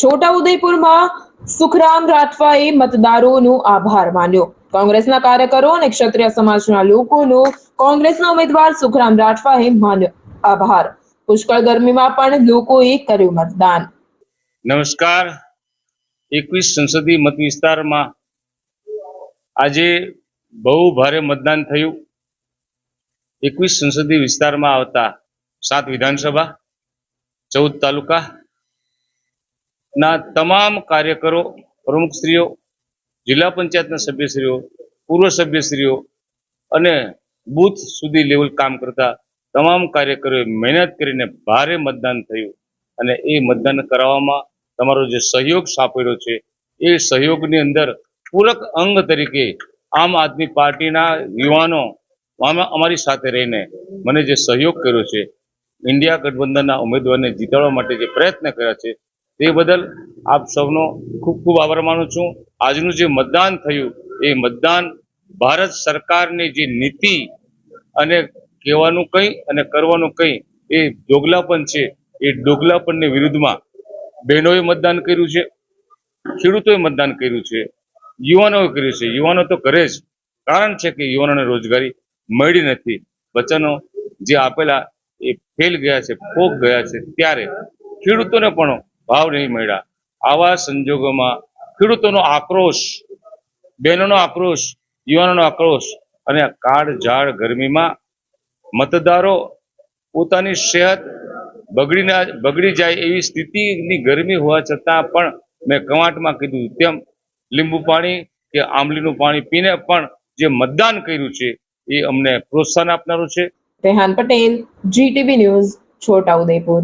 છોટાઉદેપુરમાં સુખરામ રાઠવાએ મતદારોનો આભાર માન્યો. કોંગ્રેસના કાર્યકરો અને ક્ષત્રિય સમાજના લોકોનો કોંગ્રેસના ઉમેદવાર સુખરામ રાઠવાએ માન્યો આભાર. પુષ્કળ ગરમીમાં પણ લોકોએ કર્યું મતદાન. નમસ્કાર. એકવીસ સંસદીય મત વિસ્તારમાં આજે બહુ ભારે મતદાન થયું. એકવીસ સંસદીય વિસ્તારમાં આવતા સાત વિધાનસભા, ચૌદ તાલુકા ના, તમામ કાર્યકરો પ્રમુખશ્રીઓ જિલ્લા પંચાયતના સભ્યશ્રીઓ, પૂર્વ સભ્યશ્રીઓ અને બૂથ સુધી લેવલ કામ કરતા તમામ કાર્યકરોએ મહેનત કરીને ભારે મતદાન થયું. અને એ મતદાન કરાવવામાં તમારો જે સહયોગ સાંપડ્યો છે, એ સહયોગની અંદર પૂરક અંગ તરીકે આમ આદમી પાર્ટીના યુવાનો અમારી સાથે રહીને મને જે સહયોગ કર્યો છે, ઇન્ડિયા ગઠબંધનના ઉમેદવારને જીતાડવા માટે જે પ્રયત્ન કર્યા છે તે બદલ આપ સૌનો ખૂબ ખૂબ આભાર માનું છું. આજનું જે મતદાન થયું, એ મતદાન ભારત સરકારની જે નીતિ અને કહેવાનું કંઈ અને કરવાનું કંઈ એ ડોગલાપન છે. એ ડોગલાપનની વિરુદ્ધમાં બહેનોએ મતદાન કર્યું છે, ખેડૂતોએ મતદાન કર્યું છે, યુવાનોએ કર્યું છે. યુવાનો તો કરે જ. કારણ છે કે યુવાનોને રોજગારી મળી નથી. વચનો જે આપેલા એ ફેલ ગયા છે ફોક ગયા છે, ત્યારે ખેડૂતોને પણ ભાવ નહીં મળ્યા. આવા સંજોગોમાં ખેડૂતોનો આક્રોશ, બહેનોનો આક્રોશ, યુવાનોનો આક્રોશ અને આ કાળ ઝાડ ગરમીમાં મતદારો પોતાની સેહત બગડી બગડી જાય એવી સ્થિતિની ગરમી હોવા છતાં પણ મેં કવાંટમાં કીધું, તેમ લીંબુ પાણી કે આંબલીનું પાણી પીને પણ જે મતદાન કર્યું છે એ અમને પ્રોત્સાહન આપનારું છે. Rehan Patel GTV news Chhota Udepur